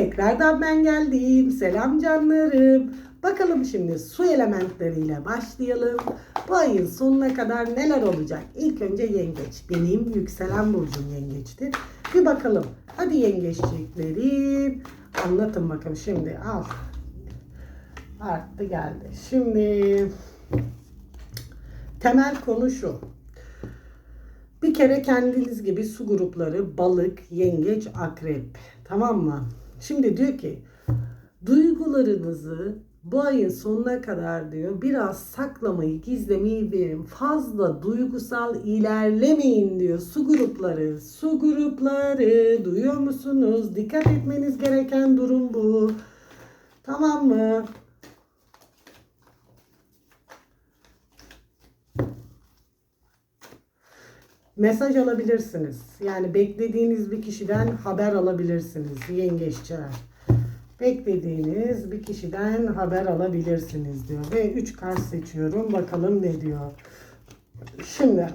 Tekrardan ben geldim. Selam canlarım. Bakalım şimdi su elementleriyle başlayalım. Bu ayın sonuna kadar neler olacak? İlk önce yengeç. Benim yükselen burcum yengeçtir. Bir bakalım. Hadi yengeçliklerim. Anlatın bakalım şimdi. Al. Arttı geldi. Şimdi temel konu şu. Bir kere kendiniz gibi su grupları balık, yengeç, akrep. Tamam mı? Şimdi diyor ki duygularınızı bu ayın sonuna kadar diyor biraz saklamayı, gizlemeyi verin. Fazla duygusal ilerlemeyin diyor. Su grupları, su grupları duyuyor musunuz? Dikkat etmeniz gereken durum bu. Tamam mı? Mesaj alabilirsiniz. Yani beklediğiniz bir kişiden haber alabilirsiniz yengeççiler. Beklediğiniz bir kişiden haber alabilirsiniz diyor. Ve 3 kart seçiyorum. Bakalım ne diyor. Şimdi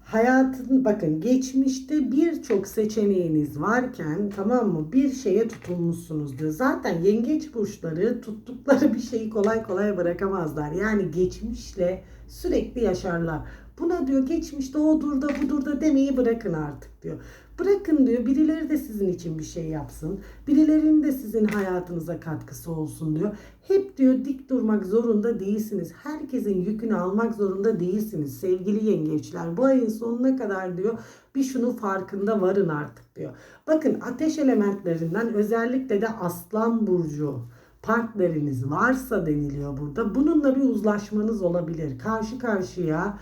hayatın bakın geçmişte birçok seçeneğiniz varken tamam mı bir şeye tutulmuşsunuz diyor. Zaten yengeç burçları tuttukları bir şeyi kolay kolay bırakamazlar. Yani geçmişle sürekli yaşarlar. Buna diyor geçmişte odur da budur da demeyi bırakın artık diyor. Bırakın diyor birileri de sizin için bir şey yapsın. Birilerinin de sizin hayatınıza katkısı olsun diyor. Hep diyor dik durmak zorunda değilsiniz. Herkesin yükünü almak zorunda değilsiniz sevgili yengeçler. Bu ayın sonuna kadar diyor bir şunu farkında varın artık diyor. Bakın ateş elementlerinden özellikle de aslan burcu partneriniz varsa deniliyor burada. Bununla bir uzlaşmanız olabilir. Karşı karşıya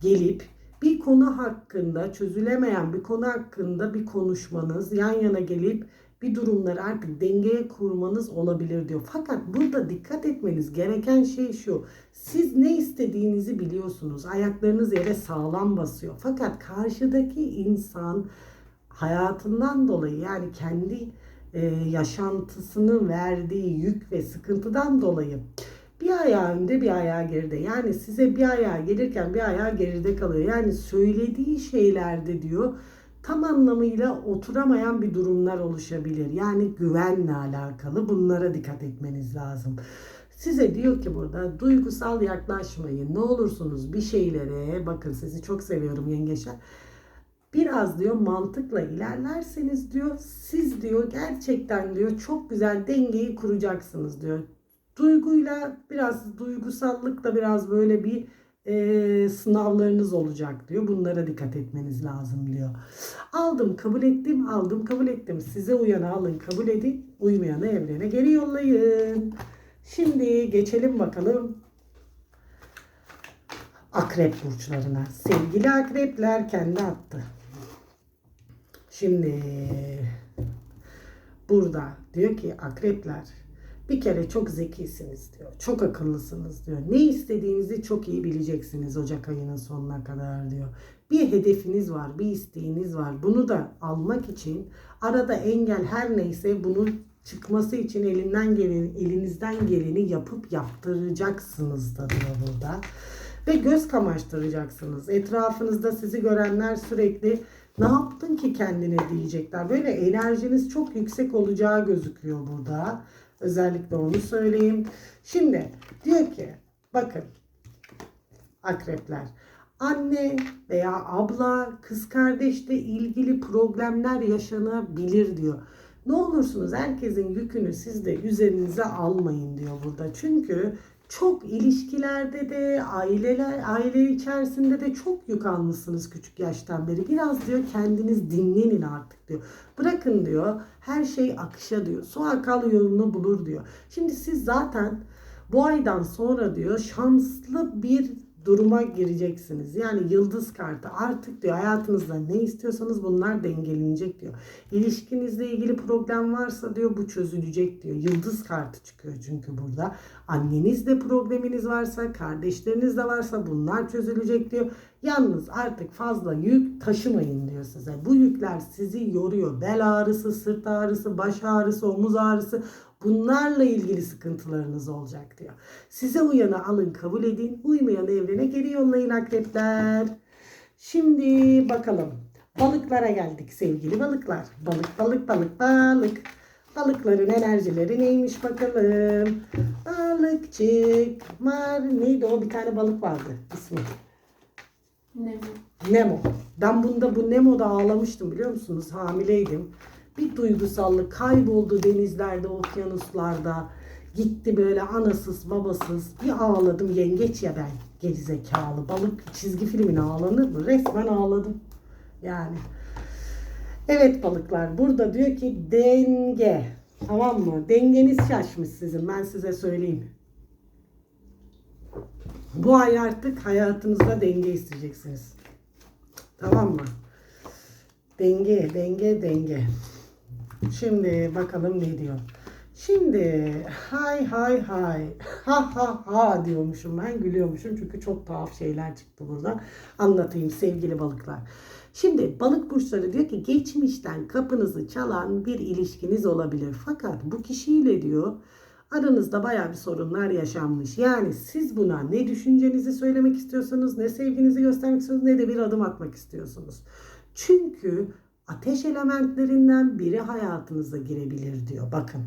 gelip bir konu hakkında çözülemeyen bir konu hakkında bir konuşmanız yan yana gelip bir durumları artık dengeye kurmanız olabilir diyor. Fakat burada dikkat etmeniz gereken şey şu. Siz ne istediğinizi biliyorsunuz. Ayaklarınız yere sağlam basıyor. Fakat karşıdaki insan hayatından dolayı yani kendi e, yaşantısının verdiği yük ve sıkıntıdan dolayı bir ayağı önde bir ayağı geride. Yani size bir ayağı gelirken bir ayağı geride kalıyor. Yani söylediği şeylerde diyor tam anlamıyla oturamayan bir durumlar oluşabilir. Yani güvenle alakalı bunlara dikkat etmeniz lazım. Size diyor ki burada duygusal yaklaşmayın. Ne olursunuz bir şeylere bakın sizi çok seviyorum yengeçler. Biraz diyor mantıkla ilerlerseniz diyor siz diyor gerçekten diyor çok güzel dengeyi kuracaksınız diyor duyguyla biraz duygusallıkla biraz böyle bir e, sınavlarınız olacak diyor. Bunlara dikkat etmeniz lazım diyor. Aldım kabul ettim aldım kabul ettim. Size uyanı alın kabul edin. Uymayanı evrene geri yollayın. Şimdi geçelim bakalım akrep burçlarına. Sevgili akrepler kendi attı. Şimdi burada diyor ki akrepler bir kere çok zekisiniz diyor. Çok akıllısınız diyor. Ne istediğinizi çok iyi bileceksiniz Ocak ayının sonuna kadar diyor. Bir hedefiniz var, bir isteğiniz var. Bunu da almak için arada engel her neyse bunun çıkması için elinden geleni, elinizden geleni yapıp yaptıracaksınız da diyor burada. Ve göz kamaştıracaksınız. Etrafınızda sizi görenler sürekli ne yaptın ki kendine diyecekler. Böyle enerjiniz çok yüksek olacağı gözüküyor burada. Özellikle onu söyleyeyim. Şimdi diyor ki bakın akrepler anne veya abla kız kardeşle ilgili problemler yaşanabilir diyor. Ne olursunuz herkesin yükünü siz de üzerinize almayın diyor burada. Çünkü çok ilişkilerde de aileler aile içerisinde de çok yük almışsınız küçük yaştan beri. Biraz diyor kendiniz dinlenin artık diyor. Bırakın diyor her şey akışa diyor. Su akal yolunu bulur diyor. Şimdi siz zaten bu aydan sonra diyor şanslı bir duruma gireceksiniz. Yani yıldız kartı artık diyor hayatınızda ne istiyorsanız bunlar dengelenecek diyor. İlişkinizle ilgili problem varsa diyor bu çözülecek diyor. Yıldız kartı çıkıyor çünkü burada. Annenizle probleminiz varsa, kardeşleriniz de varsa bunlar çözülecek diyor. Yalnız artık fazla yük taşımayın diyor size. Bu yükler sizi yoruyor. Bel ağrısı, sırt ağrısı, baş ağrısı, omuz ağrısı Bunlarla ilgili sıkıntılarınız olacak diyor. Size uyanı alın kabul edin. Uymayanı evrene geri yollayın akrepler. Şimdi bakalım. Balıklara geldik sevgili balıklar. Balık balık balık balık. Balıkların enerjileri neymiş bakalım. Balıkçık mar neydi o bir tane balık vardı ismi. Ne bu? Nemo. Ben bunda bu Nemo'da ağlamıştım biliyor musunuz? Hamileydim. Bir duygusallık kayboldu denizlerde, okyanuslarda. Gitti böyle anasız babasız. Bir ağladım yengeç ya ben. Gerizekalı balık çizgi filmine ağlanır mı? Resmen ağladım. Yani. Evet balıklar burada diyor ki denge. Tamam mı? Dengeniz şaşmış sizin ben size söyleyeyim. Bu ay artık hayatınızda denge isteyeceksiniz. Tamam mı? Denge, denge, denge. Şimdi bakalım ne diyor. Şimdi hay hay hay ha ha ha diyormuşum ben gülüyormuşum çünkü çok tuhaf şeyler çıktı burada. Anlatayım sevgili balıklar. Şimdi balık burçları diyor ki geçmişten kapınızı çalan bir ilişkiniz olabilir. Fakat bu kişiyle diyor aranızda bayağı bir sorunlar yaşanmış. Yani siz buna ne düşüncenizi söylemek istiyorsanız, ne sevginizi göstermek istiyorsunuz, ne de bir adım atmak istiyorsunuz. Çünkü ateş elementlerinden biri hayatınıza girebilir diyor. Bakın.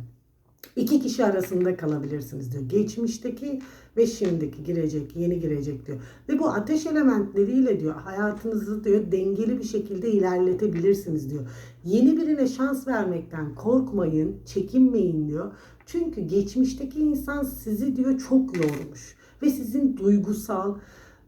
İki kişi arasında kalabilirsiniz diyor. Geçmişteki ve şimdiki girecek, yeni girecek diyor. Ve bu ateş elementleriyle diyor hayatınızı diyor dengeli bir şekilde ilerletebilirsiniz diyor. Yeni birine şans vermekten korkmayın, çekinmeyin diyor. Çünkü geçmişteki insan sizi diyor çok yormuş ve sizin duygusal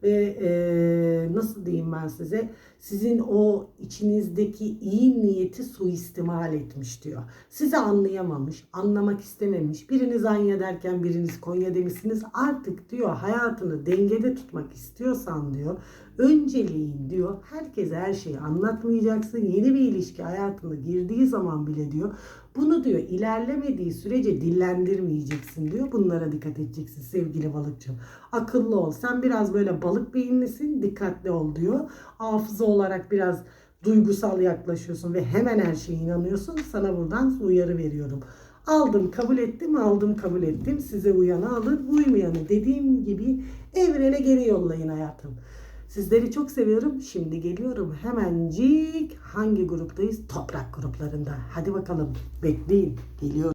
ve e, nasıl diyeyim ben size sizin o içinizdeki iyi niyeti suistimal etmiş diyor. Sizi anlayamamış, anlamak istememiş. Biriniz Anya derken biriniz Konya demişsiniz. Artık diyor hayatını dengede tutmak istiyorsan diyor önceliğin diyor herkese her şeyi anlatmayacaksın. Yeni bir ilişki hayatına girdiği zaman bile diyor bunu diyor ilerlemediği sürece dillendirmeyeceksin diyor. Bunlara dikkat edeceksin sevgili balıkçım. Akıllı ol. Sen biraz böyle balık beyinlisin. Dikkatli ol diyor. Hafıza olarak biraz duygusal yaklaşıyorsun ve hemen her şeye inanıyorsun. Sana buradan uyarı veriyorum. Aldım kabul ettim aldım kabul ettim. Size uyanı alır uymayanı dediğim gibi evrene geri yollayın hayatım. Sizleri çok seviyorum. Şimdi geliyorum hemencik hangi gruptayız? Toprak gruplarında. Hadi bakalım bekleyin. Geliyorum.